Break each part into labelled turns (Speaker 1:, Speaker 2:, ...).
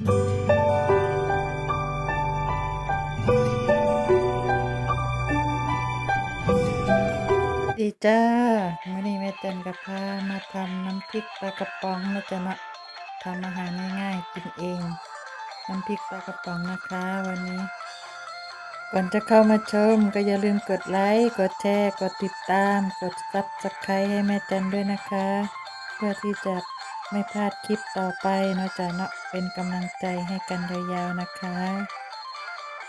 Speaker 1: ดีจ้ามื้อนี้แม่เต็นกับพามาทำน้ำพริกปลากระป๋องนะจ๊ะเนาะทำอาหารง่ายๆกินเอง น้ำพริกปลากระป๋องนะคะ วันนี้ ก่อนจะเข้ามาชมก็อย่าลืมกดไลค์กดแชร์กดติดตาม กดซับสไครต์ให้แม่เต็นด้วยนะคะ เพื่อที่จะ ไม่พลาดคลิปต่อไปนะจ๊ะเนาะเป็นกำลังใจให้กันยาวๆนะคะ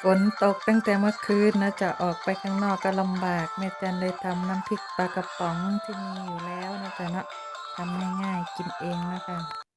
Speaker 1: ฝนตกตั้งแต่เมื่อคืนนะจะออกไปข้างนอกก็ลำบากแม่จันเลยทำน้ำพริกปลากระป๋องที่มีอยู่แล้วนะจ๊ะเนาะทำง่ายๆกินเองนะคะ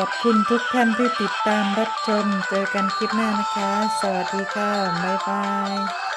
Speaker 1: ขอบคุณทุกท่านที่ติดตามรับชม เจอกันคลิปหน้านะคะ สวัสดีค่ะ บ๊ายบาย